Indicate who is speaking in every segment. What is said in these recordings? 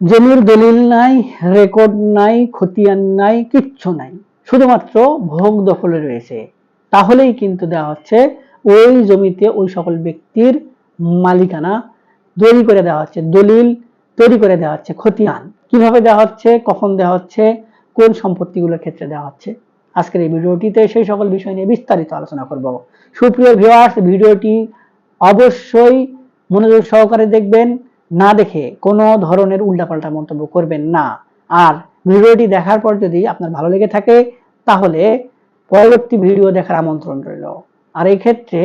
Speaker 1: জমির দলিল নাই রেকর্ড নাই, খতিয়ান নাই, কিচ্ছু নাই। শুধুমাত্র ভোগ দখলে রয়েছে। তাহলেই কিন্তু দেওয়া হচ্ছে ওই জমিতে ওই সকল ব্যক্তির মালিকানা তৈরি করে দেওয়া হচ্ছে, দলিল তৈরি করে দেওয়া হচ্ছে, খতিয়ান। কীভাবে দেওয়া হচ্ছে, কখন দেওয়া হচ্ছে, কোন সম্পত্তিগুলোর ক্ষেত্রে দেওয়া হচ্ছে? আজকের এই ভিডিওটিতে সেই সকল বিষয় নিয়ে বিস্তারিত আলোচনা করব। সুপ্রিয় ভিউয়ার্স ভিডিওটি অবশ্যই মনোযোগ সহকারে দেখবেন। না দেখে কোনো ধরনের উল্টাপাল্টা মন্তব্য করবেন না। আর ভিডিওটি দেখার পর যদি আপনার ভালো লেগে থাকে, তাহলে পরবর্তী ভিডিও দেখার আমন্ত্রণ রইল। আর এই ক্ষেত্রে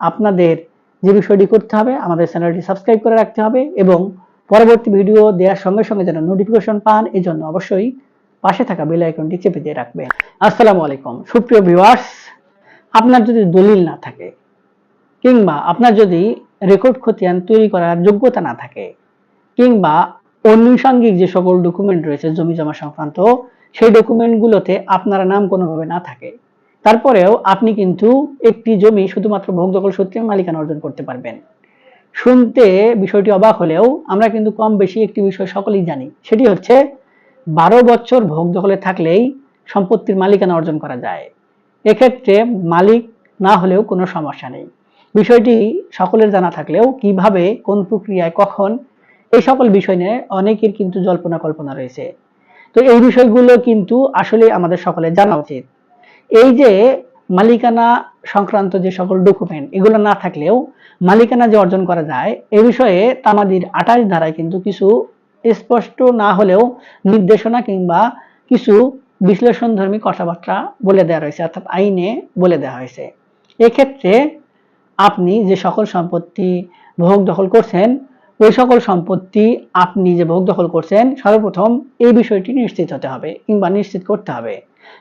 Speaker 1: আপনাদের যে বিষয়টি করতে হবে, আমাদের চ্যানেলটি সাবস্ক্রাইব করে রাখতে হবে এবং পরবর্তী ভিডিও দেওয়ার সঙ্গে সঙ্গে যেন নোটিফিকেশন পান, এই জন্য অবশ্যই পাশে থাকা বেল আইকনটি চেপে দিয়ে রাখবেন। আসসালামু আলাইকুম। সুপ্রিয় ভিউয়ার্স আপনার যদি দলিল না থাকে কিংবা আপনার যদি রেকর্ড খতিয়ান তৈরি করার যোগ্যতা না থাকে। কিংবা অনুষঙ্গিক যে সকল ডকুমেন্ট রয়েছে, জমি জমা সংক্রান্ত, সেই ডকুমেন্টগুলোতে আপনার নাম কোনোভাবে না থাকে। তারপরেও আপনি কিন্তু একটি জমি শুধুমাত্র ভোগ দখল সূত্রে মালিকানা অর্জন করতে পারবেন। শুনতে বিষয়টি অবাক হলেও আমরা কিন্তু কম বেশি একটি বিষয় সকলেই জানি, সেটি হচ্ছে বারো বছর ভোগ দখলে থাকলেই সম্পত্তির মালিকানা অর্জন করা যায়। এক্ষেত্রে মালিক না হলেও কোনো সমস্যা নেই। বিষয়টি সকলের জানা থাকলেও কীভাবে, কোন প্রক্রিয়ায়, কখন, এই সকল বিষয় নিয়ে অনেকের কিন্তু জল্পনা কল্পনা রয়েছে। তো এই বিষয়গুলো কিন্তু আসলে আমাদের সকলের জানা উচিত। এই যে মালিকানা সংক্রান্ত যে সকল ডকুমেন্ট এগুলো না থাকলেও মালিকানা যে অর্জন করা যায়, এ বিষয়ে তামাদির আঠাশ ধারায় কিন্তু কিছু স্পষ্ট না হলেও নির্দেশনা কিংবা কিছু বিশ্লেষণধর্মী কথাবার্তা বলে দেওয়া রয়েছে, অর্থাৎ আইনে বলে দেওয়া হয়েছে। এক্ষেত্রে আপনি যে সকল সম্পত্তি ভোগ দখল করছেন, ওই সকল সম্পত্তি আপনি যে ভোগ দখল করছেন, সর্বপ্রথম এই বিষয়টি নিশ্চিত হতে হবে কিংবা নিশ্চিত করতে হবে।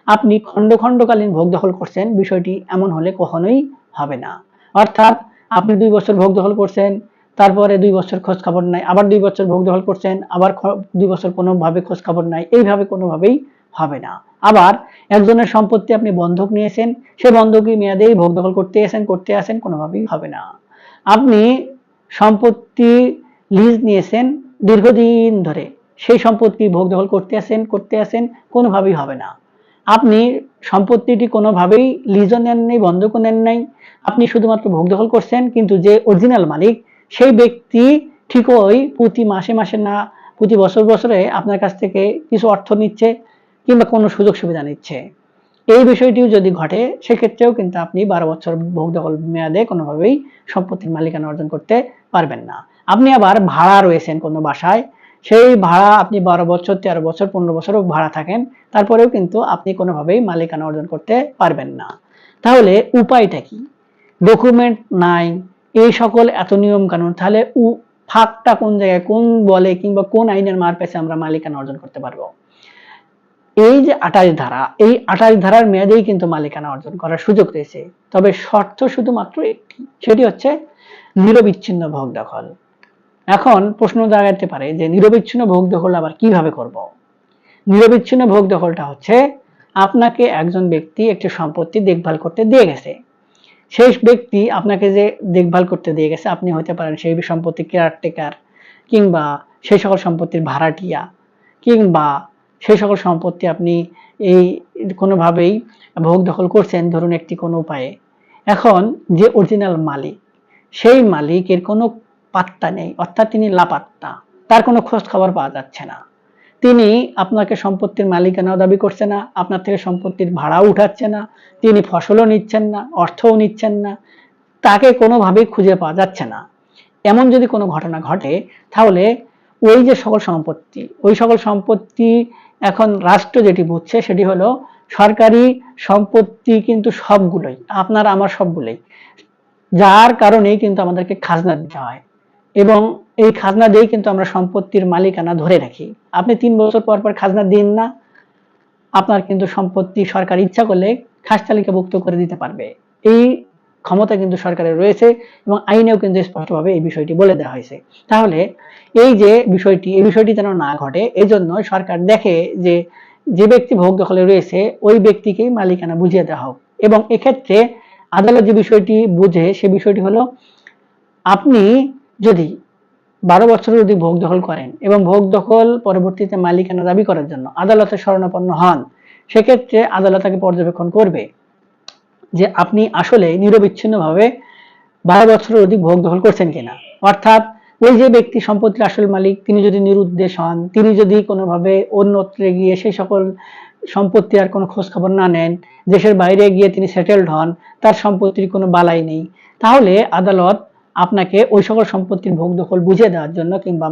Speaker 1: আপনি খণ্ড খণ্ডকালীন ভোগ দখল করছেন, বিষয়টি এমন হলে কখনোই হবে না। অর্থাৎ আপনি দুই বছর ভোগ দখল করছেন, তারপরে দুই বছর খোঁজ খবর নাই, আবার দুই বছর ভোগ দখল করছেন, আবার দুই বছর কোনোভাবে খোঁজ খবর নাই, এইভাবে কোনোভাবেই হবে না। আবার একজনের সম্পত্তি আপনি বন্ধক নিয়েছেন, সে বন্ধকি মেয়াদেই ভোগ দখল করতে আসেন করতে আসেন কোনোভাবেই হবে না। আপনি সম্পত্তি লিজ নিয়েছেন দীর্ঘদিন ধরে, সেই সম্পত্তি ভোগ দখল করতে আসেন করতে আসেন কোনোভাবেই হবে না। আপনি সম্পত্তিটি কোনোভাবেই লিজও নেন নাই, বন্ধকও নেন নাই। আপনি শুধুমাত্র ভোগ দখল করছেন, কিন্তু যে অরিজিনাল মালিক, সেই ব্যক্তি ঠিকই প্রতি মাসে মাসে না, প্রতি বছর বছরে আপনার কাছ থেকে কিছু অর্থ নিচ্ছে কিংবা কোনো সুযোগ সুবিধা নিচ্ছে। এই বিষয়টিও যদি ঘটে, সেক্ষেত্রেও কিন্তু আপনি বারো বছর ভোগ দখল মেয়াদে কোনোভাবেই সম্পত্তির মালিকানা অর্জন করতে পারবেন না। আপনি আবার ভাড়া রয়েছেন কোনো বাসায়, সেই ভাড়া আপনি বারো বছর, তেরো বছর, পনেরো বছরও ভাড়া থাকেন, তারপরেও কিন্তু আপনি কোনোভাবেই মালিকানা অর্জন করতে পারবেন না। তাহলে উপায়টা কি? ডকুমেন্ট নাই, এই সকল এত নিয়ম কানুন তাহলে ফাঁকটা কোন জায়গায়, কোন বলে কিংবা কোন আইনের মার পেছে আমরা মালিকানা অর্জন করতে পারব? এই যে আঠাশ ধারা, এই আঠাশ ধারার মেয়াদেই কিন্তু মালিকানা অর্জন করার সুযোগ রয়েছে। তবে শর্ত শুধুমাত্র একটি, সেটি হচ্ছে নিরবিচ্ছিন্ন ভোগ দখল। এখন প্রশ্ন দাঁড়াতে পারে যে নিরবিচ্ছিন্ন ভোগ দখল আবার কীভাবে করব? নিরবিচ্ছিন্ন ভোগ দখলটা হচ্ছে আপনাকে একজন ব্যক্তি একটি সম্পত্তি দেখভাল করতে দিয়ে গেছে। সেই ব্যক্তি আপনাকে যে দেখভাল করতে দিয়ে গেছে, আপনি হতে পারেন সেই সম্পত্তি কেয়ারটেকার কিংবা সেই সকল সম্পত্তির ভাড়াটিয়া কিংবা সেই সকল সম্পত্তি আপনি এই কোনোভাবেই ভোগ দখল করছেন ধরুন একটি কোনো উপায়ে। এখন যে অরিজিনাল মালিক, সেই মালিকের কোনো পাত্তা নেই, অর্থাৎ তিনি লাপাত্তা, তার কোনো খোঁজ খবর পাওয়া যাচ্ছে না। তিনি আপনাকে সম্পত্তির মালিকানাও দাবি করছে না, আপনার থেকে সম্পত্তির ভাড়াও উঠাচ্ছে না, তিনি ফসলও নিচ্ছেন না, অর্থও নিচ্ছেন না, তাকে কোনোভাবেই খুঁজে পাওয়া যাচ্ছে না। এমন যদি কোনো ঘটনা ঘটে, তাহলে ওই যে সকল সম্পত্তি, ওই সকল সম্পত্তি এখন রাষ্ট্র যেটি বুঝছে সেটি হলো সরকারি সম্পত্তি কিন্তু সবগুলোই, আপনার আমার সবগুলোই, যার কারণেই কিন্তু আমাদেরকে খাজনা দিতে হয় এবং এই খাজনা দিয়েই কিন্তু আমরা সম্পত্তির মালিকানা ধরে রাখি। আপনি তিন বছর পর পর খাজনা দিন না, আপনার কিন্তু সম্পত্তি সরকার ইচ্ছা করলে খাস তালিকাভুক্ত করে দিতে পারবে। এই ক্ষমতা কিন্তু সরকারের রয়েছে এবং আইনেও কিন্তু স্পষ্টভাবে এই বিষয়টি বলে দেওয়া হয়েছে। তাহলে এই যে বিষয়টি, এই বিষয়টি যেন না ঘটে এই জন্য সরকার দেখে যে যে ব্যক্তি ভোগ দখলে রয়েছে, ওই ব্যক্তিকেই মালিকানা বুঝিয়ে দেওয়া হোক। এবং এক্ষেত্রে আদালত যে বিষয়টি বুঝে, সে বিষয়টি হলো, আপনি যদি বারো বছরের অধিক ভোগ দখল করেন এবং ভোগ দখল পরবর্তীতে মালিকানা দাবি করার জন্য আদালতে শরণাপন্ন হন, সেক্ষেত্রে আদালত তাকে পর্যবেক্ষণ করবে। যে আপনি আসলে নিরবিচ্ছিন্নভাবে বারো বছরের অধিক ভোগ দখল করছেন কিনা। অর্থাৎ ওই যে ব্যক্তি সম্পত্তির আসল মালিক, তিনি যদি নিরুদ্দেশ হন, তিনি যদি কোনোভাবে অন্যত্রে গিয়ে সেই সকল সম্পত্তি আর কোনো খোঁজ খবর না নেন, দেশের বাইরে গিয়ে তিনি সেটেলড হন, তার সম্পত্তির কোনো বালাই নেই, তাহলে আদালত আপনাকে ওই সকল সম্পত্তির ভোগ দখল বুঝিয়ে দেওয়ার জন্য কিংবা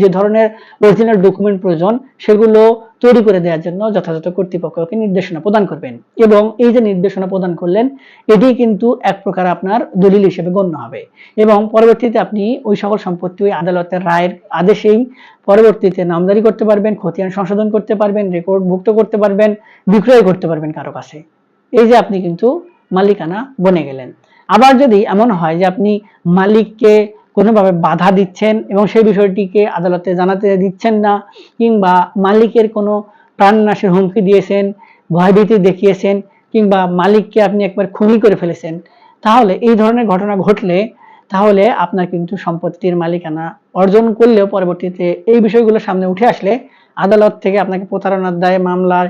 Speaker 1: যে ধরনের অরিজিনাল ডকুমেন্ট প্রয়োজন, সেগুলো তৈরি করে দেওয়ার জন্য যথাযথ কর্তৃপক্ষকে নির্দেশনা প্রদান করবেন। এবং এই যে নির্দেশনা প্রদান করলেন, এটি কিন্তু এক প্রকার আপনার দলিল হিসেবে গণ্য হবে। এবং পরবর্তীতে আপনি ওই সকল সম্পত্তি ওই আদালতের রায়ের আদেশেই পরবর্তীতে নামজারি করতে পারবেন, খতিয়ান সংশোধন করতে পারবেন রেকর্ড ভুক্ত করতে পারবেন, বিক্রয় করতে পারবেন কারও কাছে। এই যে আপনি কিন্তু মালিকানা বনে গেলেন। আবার যদি এমন হয় যে আপনি মালিককে কোনোভাবে বাধা দিচ্ছেন এবং সেই বিষয়টিকে আদালতে জানাতে দিচ্ছেন না, কিংবা মালিকের কোনো প্রাণনাশের হুমকি দিয়েছেন, ভয়ভীতি দেখিয়েছেন, কিংবা মালিককে আপনি একবার খুনি করে ফেলেছেন, তাহলে এই ধরনের ঘটনা ঘটলে তাহলে আপনার কিন্তু সম্পত্তির মালিকানা অর্জন করলেও পরবর্তীতে এই বিষয়গুলো সামনে উঠে আসলে আদালত থেকে আপনাকে প্রতারণার দায়ে মামলার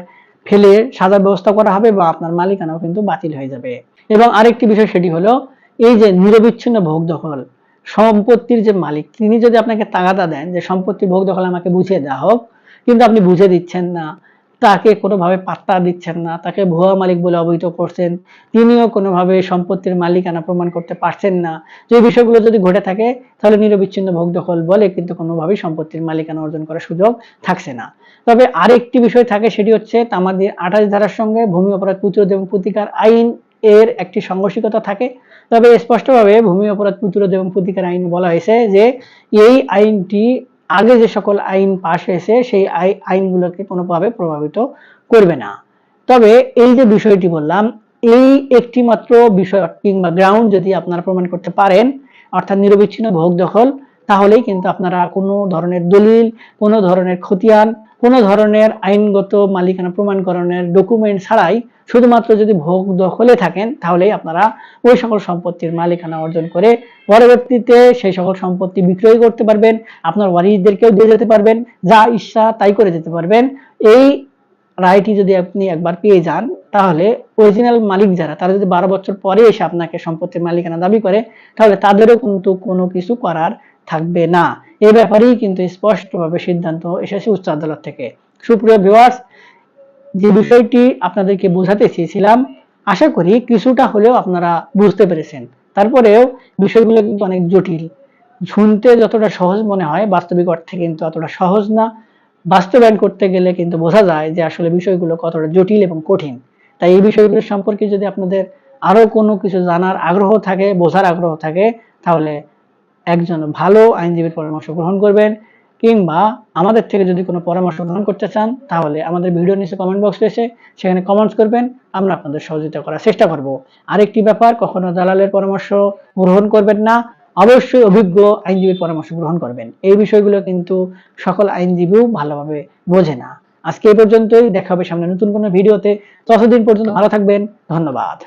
Speaker 1: ফেলে সাজার ব্যবস্থা করা হবে বা আপনার মালিকানাও কিন্তু বাতিল হয়ে যাবে। এবং আরেকটি বিষয় সেটি হলো, এই যে নিরবিচ্ছিন্ন ভোগ দখল সম্পত্তির যে মালিক, তিনি যদি আপনাকে তাগাদা দেন যে সম্পত্তির ভোগ দখল আমাকে বুঝিয়ে দেওয়া হোক, কিন্তু আপনি বুঝে দিচ্ছেন না, তাকে কোনোভাবে পাত্তা দিচ্ছেন না, তাকে ভুয়া মালিক বলে অবহিত করছেন, তিনিও কোনোভাবে সম্পত্তির মালিকানা প্রমাণ করতে পারছেন না, যে বিষয়গুলো যদি ঘটে থাকে, তাহলে নিরবিচ্ছিন্ন ভোগ দখল বলে কিন্তু কোনোভাবেই সম্পত্তির মালিকানা অর্জন করার সুযোগ থাকছে না। তবে আরেকটি বিষয় থাকে, সেটি হচ্ছে আমাদের আঠাশ ধারার সঙ্গে ভূমি অপরাধ প্রতিরোধ এবং প্রতিকার আইন এর একটি সংঘর্ষিকতা থাকে। তবে স্পষ্টভাবে ভূমি অপরাধ প্রতিরোধ এবং প্রতিকার আইন বলা হয়েছে যে এই আইনটি আগে যে সকল আইন পাশ হয়েছে, সেই আই- আইনগুলোকে কোনোভাবে প্রভাবিত করবে না। তবে এই যে বিষয়টি বললাম, এই একটি মাত্র বিষয় কিংবা গ্রাউন্ড যদি আপনারা প্রমাণ করতে পারেন, অর্থাৎ নিরবিচ্ছিন্ন ভোগ দখল, তাহলেই কিন্তু আপনারা কোনো ধরনের দলিল, কোনো ধরনের খতিয়ান কোনো ধরনের আইনগত মালিকানা প্রমাণকরণের ডকুমেন্ট ছাড়াই শুধুমাত্র যদি ভোগ দখলে থাকেন, তাহলেই আপনারা ওই সকল সম্পত্তির মালিকানা অর্জন করে পরবর্তীতে সেই সকল সম্পত্তি বিক্রয় করতে পারবেন, আপনার ওয়ারিসদেরকেও দিয়ে যেতে পারবেন, যা ইচ্ছা তাই করে যেতে পারবেন। এই রায়টি যদি আপনি একবার পেয়ে যান, তাহলে অরিজিনাল মালিক যারা, তারা যদি বারো বছর পরে এসে আপনাকে সম্পত্তির মালিকানা দাবি করে, তাহলে তাদেরও কিন্তু কোনো কিছু করার থাকবে না। এ ব্যাপারেই কিন্তু স্পষ্টভাবে সিদ্ধান্ত এসেছে উচ্চ আদালত থেকে। সুপ্রিয় ভিউয়ার্স যে বিষয়টি আপনাদেরকে বোঝাতে চেয়েছিলাম, আশা করি কিছুটা হলেও আপনারা বুঝতে পেরেছেন। তারপরেও বিষয়গুলো কিন্তু অনেক জটিল। শুনতে যতটা সহজ মনে হয়, বাস্তবিক অর্থে কিন্তু অতটা সহজ না। বাস্তবায়ন করতে গেলে কিন্তু বোঝা যায় যে আসলে বিষয়গুলো কতটা জটিল এবং কঠিন। তাই এই বিষয়গুলো সম্পর্কে যদি আপনাদের আরও কোনো কিছু জানার আগ্রহ থাকে, বোঝার আগ্রহ থাকে, তাহলে একজন ভালো আইনজীবীর পরামর্শ গ্রহণ করবেন, কিংবা আমাদের থেকে যদি কোনো পরামর্শ গ্রহণ করতে চান, তাহলে আমাদের ভিডিও নিচে কমেন্ট বক্স রয়েছে, সেখানে কমেন্টস করবেন, আমরা আপনাদের সহযোগিতা করার চেষ্টা করব। আরেকটি ব্যাপার, কখনো দালালের পরামর্শ গ্রহণ করবেন না, অবশ্যই অভিজ্ঞ আইনজীবীর পরামর্শ গ্রহণ করবেন। এই বিষয়গুলো কিন্তু সকল আইনজীবীও ভালোভাবে বোঝে না। আজকে এই পর্যন্তই, দেখা হবে সামনে নতুন কোনো ভিডিওতে। ততদিন পর্যন্ত ভালো থাকবেন, ধন্যবাদ।